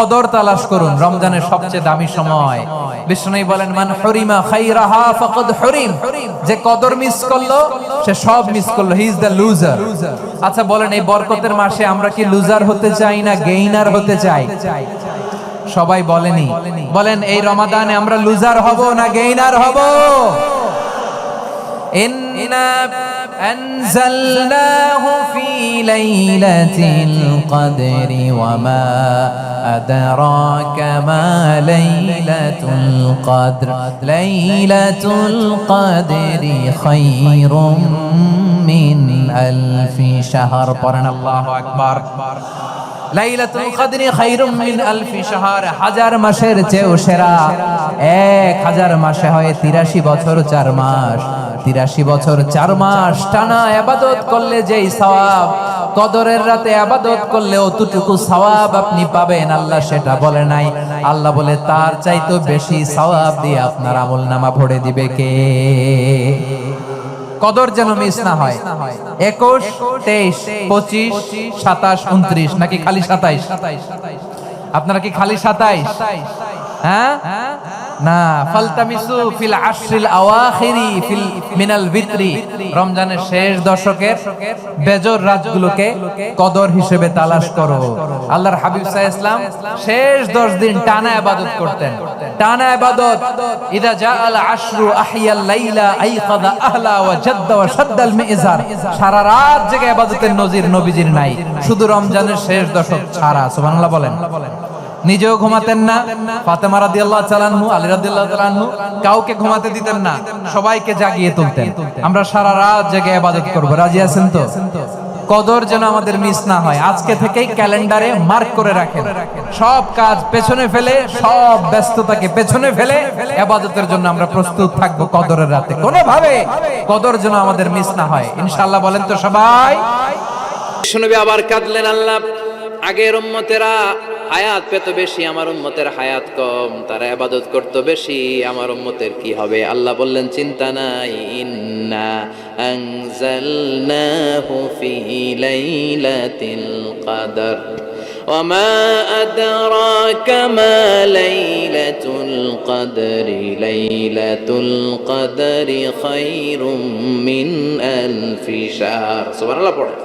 কদর তালাশ করুন, রমজানের সবচেয়ে দামি সময়। বিষ্ণু বলেন, মান হরিমা খাইরাহা ফাকাদ হরিম। যে কদর মিস করল, সে সব মিস করল। হি ইজ দ্য লুজার আচ্ছা বলেন, এই বরকতের মাসে আমরা কি লুজার হতে চাই না গেইনার হতে চাই? সবাই বলেনি। বলেন, এই রমাদানে আমরা লুজার হব না গেইনার হব? ইন্না أنزلناه في ليلة القدر وما أدراك ما ليلة القدر؟ ليلة القدر خير من ألف شهر. قرن الله أكبر. লাইলাতুল কদরি খায়রুম মিন আলফি শাহর হাজার মাসের চেয়েও সেরা। এক হাজার মাসে হয় তিরাশি বছর চার মাস। তিরাশি বছর চার মাস টানা আবাদত করলে যেই সওয়াব কদরের রাতে আবাদত করলে অতটুকু সওয়াব আপনি পাবেন। আল্লাহ সেটা বলে নাই। আল্লাহ বলে তার চাইতো বেশি সওয়াব দিয়ে আপনার আমল নামা ভরে দিবে কে? কদর যেন মিস না হয়। একুশ, তেইশ, পঁচিশ, সাতাশ, উনত্রিশ, নাকি খালি সাতাইশ? আপনারা কি খালি সাতাইশ? হ্যাঁ? না, ফালতামিসু ফিল আশরিল আওয়াখিরি ফিল মিনাল রমজানের শেষ দশকের বেজর রাতগুলোকে কদর হিসেবে তালাশ করো। আল্লাহর হাবিব ইসলাম শেষ 10 দিন টানা ইবাদত করতেন। টানা ইবাদত, ইদা জাআল আশরু আহিয়াল লাইলা আহলা ওয়া জাদ্দা ওয়া শাদ্দাল মিজার। সারা রাত জেগে ইবাদতের নজির নবীজির নাই। শুধু রমজানের শেষ দশক ছাড়া, সুবহানাল্লাহ বলেন। নিজেও ঘুমাতেন না। ফাতেমা রাদিয়াল্লাহু তাআলা আনহু, আলী রাদিয়াল্লাহু তাআলা আনহু কাউকে ঘুমাতে দিতেন না, সবাইকে জাগিয়ে তুলতেন। আমরা সারা রাত জেগে ইবাদত করব। রাজি আছেন তো? কদর যেন আমাদের মিস না হয়। আজকে থেকেই ক্যালেন্ডারে মার্ক করে রাখেন। সব কাজ পেছনে ফেলে, সব ব্যস্ততাকে পেছনে ফেলে ইবাদতের জন্য আমরা প্রস্তুত থাকব কদরের রাতে। কোনোভাবে কদর যেন আমাদের মিস না হয়। ইনশাআল্লাহ বলেন তো সবাই। শুনবে, আবার কাঁদলেন আল্লাহ। আগের উম্মতেরা হায়াত পেত বেশি আমার উম্মতের হায়াত কম তারা আবাদত করত বেশি আমার উম্মতের কি হবে আল্লাহ বললেন চিন্তা নাই ইন্না আনজালনাহু ফি লাইলাতিল কদর وما أدراك ما ليلة القدر ليلة القدر خير من ألف شهر سبحان الله পড়ে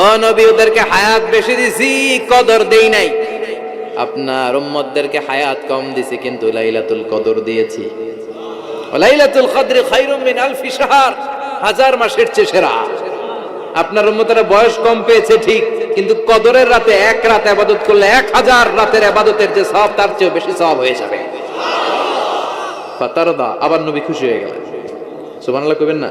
ও নবী, ওদেরকে হায়াত বেশি দিছি, কদর দেই নাই। আপনার উম্মতদেরকে হায়াত কম দিছি, কিন্তু লাইলাতুল কদর দিয়েছি। লাইলাতুল কদর খায়রুম মিন আলফি শাহর, হাজার মাসের চেয়ে সেরা। আপনার উম্মতেরা বয়স কম পেয়েছে, ঠিক, কিন্তু কদরের রাতে এক রাত আবাদত করলে এক হাজার রাতের আবাদতের যে সব, তার চেয়ে বেশি সব হয়ে যাবে। ফাতারদা, আবার নবী খুশি হয়ে গেলেন। সুবহানাল্লাহ কইবেন না?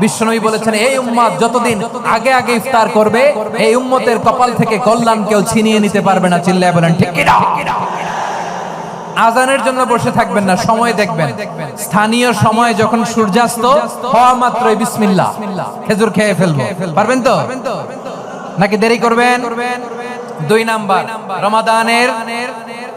বিশ্বনবী বলেছেন এই উম্মত যতদিন আগে আগে ইফতার করবে এই উম্মতের কপাল থেকে কল্যাণ কেউ ছিনিয়ে নিতে পারবে না। চিল্লায় বলেন ঠিক কিনা আজানের জন্য বসে থাকবেন না সময় দেখবেন। স্থানীয় সময় যখন সূর্যাস্ত হওয়া মাত্রই বিসমিল্লাহ। খেজুর খেয়ে ফেলব। পারবেন তো? নাকি দেরি করবেন? দুই নাম্বার রমাদানের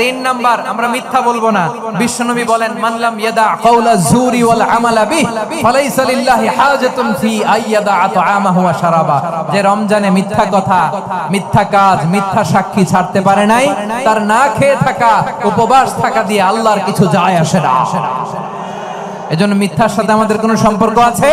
তিন নাম্বার, আমরা মিথ্যা বলব না। বিশ্বনবী বলেন মানলাম ইয়াদা কাউলা ওয়াল আমালা হাজাতুন ফি আইয়াদা ওয়া শারাবা। যে রমজানে মিথ্যা কথা, মিথ্যা কাজ, মিথ্যা সাক্ষী ছাড়তে পারে নাই, তার না খেয়ে থাকা, উপবাস থাকা দিয়ে আল্লাহর কিছু যায় আসে না। এজন্য মিথ্যার সাথে আমাদের কোনো সম্পর্ক আছে?